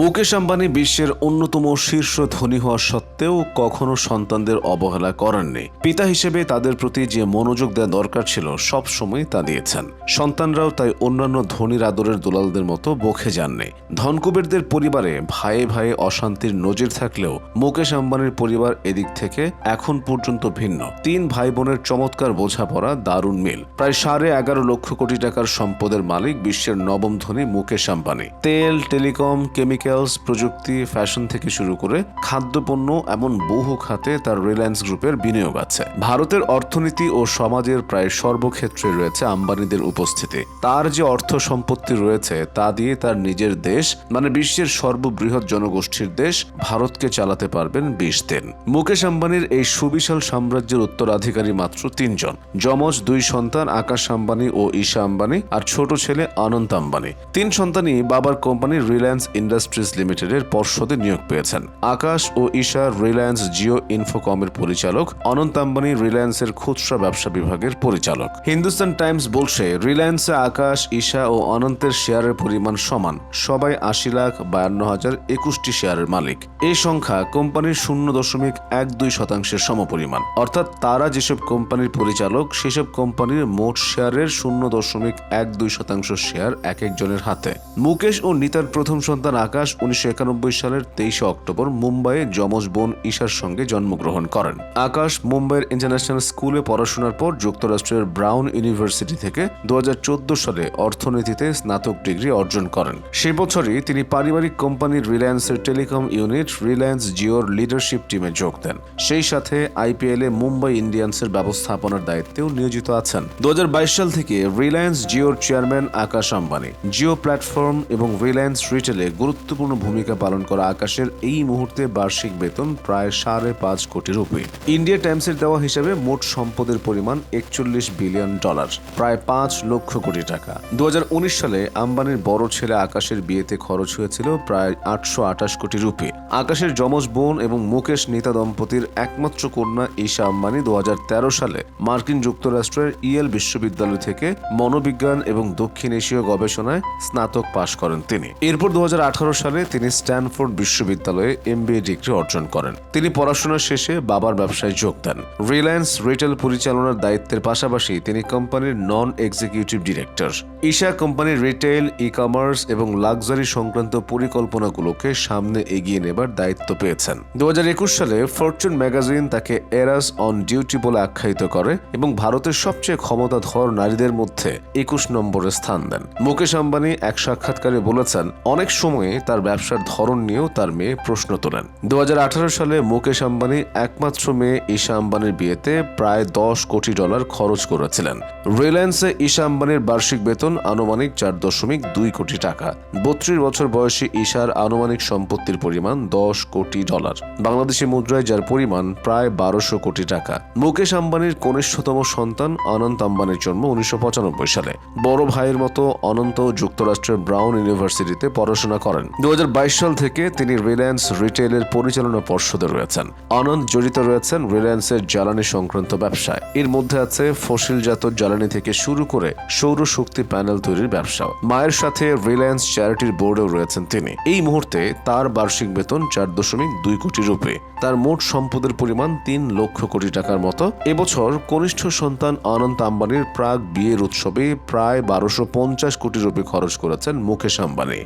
মুকেশ আম্বানি বিশ্বের অন্যতম শীর্ষ ধনী হওয়া সত্ত্বেও কখনো সন্তানদের অবহেলা করেননি। পিতা হিসেবে তাদের প্রতি যে মনোযোগ দেওয়া দরকার ছিল, সব সময় তা দিয়েছেন। সন্তানরাও তাই অন্যান্য ধনীর আদরের দুলালদের মতো বখে যাননি। ধনকুবেরদের পরিবারে ভাইয়ে ভাইয়ে অশান্তির নজির থাকলেও মুকেশ আম্বানির পরিবার এদিক থেকে এখন পর্যন্ত ভিন্ন। তিন ভাই বোনের চমৎকার বোঝাপড়া, দারুণ মিল। প্রায় সাড়ে এগারো লক্ষ কোটি টাকার সম্পদের মালিক বিশ্বের নবম ধনী মুকেশ আম্বানি। তেল, টেলিকম কেমিক্যালস প্রযুক্তি ফ্যাশন থেকে শুরু করে খাদ্যপণ্য এমন বহু খাতে তার রিলায়েন্স গ্রুপের বিনিয়োগ আছে। ভারতের অর্থনীতি ও সমাজের প্রায় সর্বক্ষেত্রে রয়েছে আম্বানিদের উপস্থিতি। তার যে অর্থ সম্পত্তি রয়েছে, তা দিয়ে তার নিজের দেশ মানে বিশ্বের সর্ববৃহৎ জনগোষ্ঠীর দেশ, ভারতকে চালাতে পারবেন বিশ দিন। মুকেশ আম্বানির এই সুবিশাল সাম্রাজ্যের উত্তরাধিকারী মাত্র তিনজন। যমজ দুই সন্তান, আকাশ আম্বানি ও ঈশা আম্বানি, আর ছোট ছেলে অনন্ত আম্বানি। তিন সন্তানই বাবার কোম্পানি রিলায়েন্স ইন্ডাস্ট্রিজ লিমিটেডের পর্ষদে নিয়োগ পেয়েছেন। আকাশ ও ঈশা রিলায়েন্স জিও ইনফোকমের পরিচালক, অনন্ত আম্বানি রিলায়েন্সের খুচরা ব্যবসা বিভাগের পরিচালক। হিন্দুস্তান টাইমস বলছে, রিলায়েন্সে আকাশ, ঈশা ও অনন্তের শেয়ারের পরিমাণ সমান, সবাই আশি লাখ বায়ান্ন হাজার একুশটি শেয়ারের মালিক। এই সংখ্যা কোম্পানির শূন্য দশমিক এক দুই শতাংশের সমপরিমাণ। অর্থাৎ তারা যেসব কোম্পানির পরিচালক, সেসব কোম্পানির মোট শেয়ারের শূন্য দশমিক এক দুই শতাংশ শেয়ার এক একজনের হাতে। মুকেশ ও নিতার প্রথম সন্তান আকাশ উনিশশো একানব্বই সালের তেইশে অক্টোবর মুম্বাইয়ে যমজ বোন ঈশার সঙ্গে জন্মগ্রহণ করেন। আকাশ মুম্বাইয়ের ইন্টারন্যাশনাল স্কুলে পড়াশোনার পর যুক্তরাষ্ট্রের ব্রাউন ইউনিভার্সিটি থেকে দু সালে অর্থনীতিতে স্নাতক ডিগ্রি অর্জন করেন। সে বছরই তিনি পারিবারিক কোম্পানি রিলায়েন্সের টেলিকম ইউনিট রিলায়েন্স জিওর লিডারশিপ টিমে যোগ দেন। সেই সাথে আইপিএল মুম্বাই ইন্ডিয়ান্সের ব্যবস্থাপনার দায়িত্বেও নিয়োজিত আছেন। দু হাজার বাইশ সাল থেকে রিলায়েন্স জিওর চেয়ারম্যান আকাশ আম্বানি। জিও প্ল্যাটফর্ম এবং রিলায়েন্স রিটেলে গুরুত্বপূর্ণ ভূমিকা পালন করা আকাশের এই মুহূর্তে বার্ষিক বেতন প্রায় সাড়ে পাঁচ কোটি রুপি। ইন্ডিয়া টাইমসের দেওয়া হিসাবে মোট সম্পদের পরিমাণ একচল্লিশ বিলিয়ন ডলার, প্রায় পাঁচ লক্ষ কোটি টাকা। দু সালে আম্বানির বড় ছেলে আকাশের বিয়েতে খরচ হয়েছিল প্রায় আটশো আঠাশ কোটি রুপি। আকাশের যমজ বোন এবং মুকেশ নেতা দম্পতির একমাত্র কন্যা ঈশা আম্বানি দু হাজার তেরো সালে মার্কিন যুক্তরাষ্ট্রের ইয়েল বিশ্ববিদ্যালয় থেকে মনোবিজ্ঞান এবং দক্ষিণ এশীয় গবেষণায় স্নাতক পাশ করেন তিনি। এরপর দু হাজার আঠারো সালে তিনি স্ট্যানফোর্ড বিশ্ববিদ্যালয়ে এমবিএ ডিগ্রি অর্জন করেন। তিনি পড়াশোনা শেষে বাবার ব্যবসায় যোগ দেন। রিলায়েন্স রিটেল পরিচালনার দায়িত্বের পাশাপাশি তিনি কোম্পানির নন এক্সিকিউটিভ ডিরেক্টর ঈশা কোম্পানির রিটেল ই কমার্স এবং লাক্সারি সংক্রান্ত পরিকল্পনাগুলোকে সামনে এগিয়ে নেবার দায়িত্ব পেয়েছেন। দু হাজার একুশ সালে ফরচুন ম্যাগাজিন তাকে এরাস অন ডিউটি বলে আখ্যায়িত করে এবং ভারতের সবচেয়ে ক্ষমতাধর নারীদের মধ্যে একুশ নম্বরে স্থান দেন। মুকেশ আম্বানি এক সাক্ষাৎকারে বলেছেন, অনেক সময়ে তার ব্যবসার ধরন নিয়েও তার মেয়ে প্রশ্ন তোলেন। দু হাজার আঠারো সালে মুকেশ আম্বানি একমাত্র মেয়ে ঈশা আম্বানির বিয়েতে প্রায় দশ কোটি ডলার খরচ করেছিলেন। রিলায়েন্সে ঈশা আম্বানির বার্ষিক বেতন আনুমানিক চার দশমিক দুই কোটি টাকা। বত্রিশ বছর বয়সী ঈশার আনুমানিক সম্পত্তির পরিমাণ দশ কোটি ডলার। বাংলাদেশি মুদ্রায় যার পরিমাণ প্রায় বারোশো কোটি টাকা। মুকেশ আম্বানির কনিষ্ঠতম সন্তান অনন্ত আম্বানির জন্ম উনিশশো পঁচানব্বই সালে। বড় ভাইয়ের মতো অনন্ত যুক্তরাষ্ট্রের ব্রাউন ইউনিভার্সিটিতে পড়াশোনা করেন। দু হাজার বাইশ সাল থেকে তিনি রিলায়েন্স রিটেলের পরিচালনা পর্ষদে রয়েছেন। আনন্দ জড়িত রয়েছেন রিলায়েন্সের জ্বালানি সংক্রান্ত ব্যবসায়। এর মধ্যে আছে ফসিলজাত জ্বালানি থেকে শুরু করে সৌরশক্তি প্যানেল তৈরির ব্যবসা মায়ের সাথে রিলায়েন্স চ্যারিটির বোর্ডেও রয়েছেন তিনি। এই মুহূর্তে তার বার্ষিক বেতন চার দশমিক দুই কোটি রুপি। তার মোট সম্পদের পরিমাণ তিন লক্ষ কোটি টাকার মতো। এবছর কনিষ্ঠ সন্তান অনন্ত আম্বানির প্রাক বিয়ের উৎসবে প্রায় বারোশো পঞ্চাশ কোটি রুপি খরচ করেছেন মুকেশ আম্বানি।